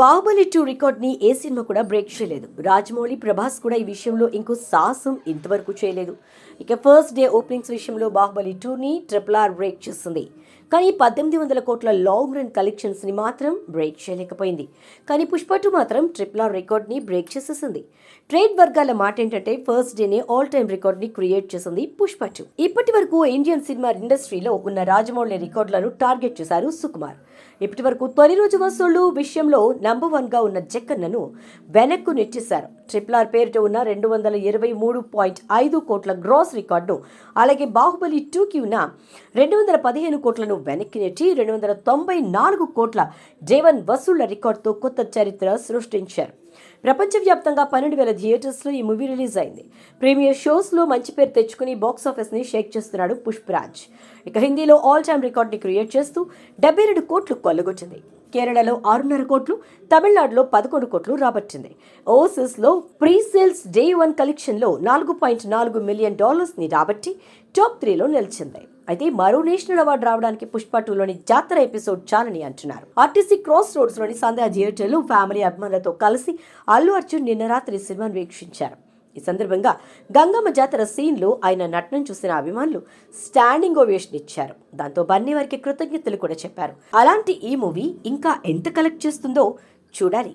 Baahubali two రికార్డ్ని ఏ సినిమా కూడా బ్రేక్ చేయలేదు. రాజమౌళి ప్రభాస్ కూడా ఈ విషయంలో ఇంకో సాహసం ఇంతవరకు చేయలేదు. ఇక ఫస్ట్ డే ఓపెనింగ్స్ విషయంలో బాహుబలి టూని ట్రిపుల్ ఆర్ బ్రేక్ చేస్తుంది కానీ పద్దెనిమిది వందల కోట్ల లాంగ్ రన్ కలెక్షన్స్ని మాత్రం బ్రేక్ చేయలేకపోయింది. కానీ పుష్ప టూ మాత్రం ట్రిపుల్ ఆర్ బ్రేక్ చేసేసింది. ట్రేడ్ వర్గాల మాట ఏంటంటే ఫస్ట్ డేనే ఆల్ టైమ్ రికార్డ్ని క్రియేట్ చేసింది పుష్ప టూ ఇప్పటి వరకు ఇండియన్ సినిమా ఇండస్ట్రీలో ఉన్న రాజమౌళి రికార్డులను టార్గెట్ చేశారు సుకుమార్. ఇప్పటి వరకు తొలి రోజు వసూళ్ళు విషయంలో నంబర్ వన్గా ఉన్న జక్కన్నను వెనక్కు నెట్టేశారు. ట్రిపుల్ ఆర్ పేరిట ఉన్న రెండు వందల ఇరవై మూడు పాయింట్ ఐదు కోట్ల గ్రాస్ రికార్డును అలాగే బాహుబలి టూకి ఉన్న రెండు వందల పదిహేను కోట్లను వెనక్కి నెట్టి రెండు వందల తొంభై నాలుగు కోట్ల జేవన్ వసూళ్ళ రికార్డుతో కొత్త చరిత్ర సృష్టించారు. ప్రపంచవ్యాప్తంగా పన్నెండు వేల థియేటర్స్లో ఈ మూవీ రిలీజ్ అయింది. ప్రీమియర్ షోస్లో మంచి పేరు తెచ్చుకుని బాక్సాఫీస్ని షేక్ చేస్తున్నాడు పుష్పరాజ్. ఇక హిందీలో ఆల్ టైమ్ రికార్డ్ని క్రియేట్ చేస్తూ డెబ్బై రెండు కోట్లు కొల్లగొచ్చింది కేరళలో ఆరున్నర కోట్లు తమిళనాడులో పదకొండు కోట్లు రాబట్టింది. ఓవర్సీస్లో ప్రీ సేల్స్ డే వన్ కలెక్షన్లో నాలుగు పాయింట్ నాలుగు మిలియన్ డాలర్స్ని రాబట్టి టాప్ త్రీలో నిలిచింది. అయితే మరో నేషనల్ అవార్డు రావడానికి పుష్ప టూలోని జాతర ఎపిసోడ్ చాలని అంటున్నారు. ఆర్టీసీ క్రాస్ రోడ్స్లోని సంధ్యా థియేటర్లు ఫ్యామిలీ అభిమానులతో కలిసి అల్లు అర్జున్ నిన్న రాత్రి సినిమాను వీక్షించారు. ఈ సందర్భంగా గంగమ్మ జాతర సీన్లో ఆయన నటనం చూసిన అభిమానులు స్టాండింగ్ ఓవేషన్ ఇచ్చారు. దాంతో బన్నీ వారికి కృతజ్ఞతలు కూడా చెప్పారు. అలాంటి ఈ మూవీ ఇంకా ఎంత కలెక్ట్ చేస్తుందో చూడాలి.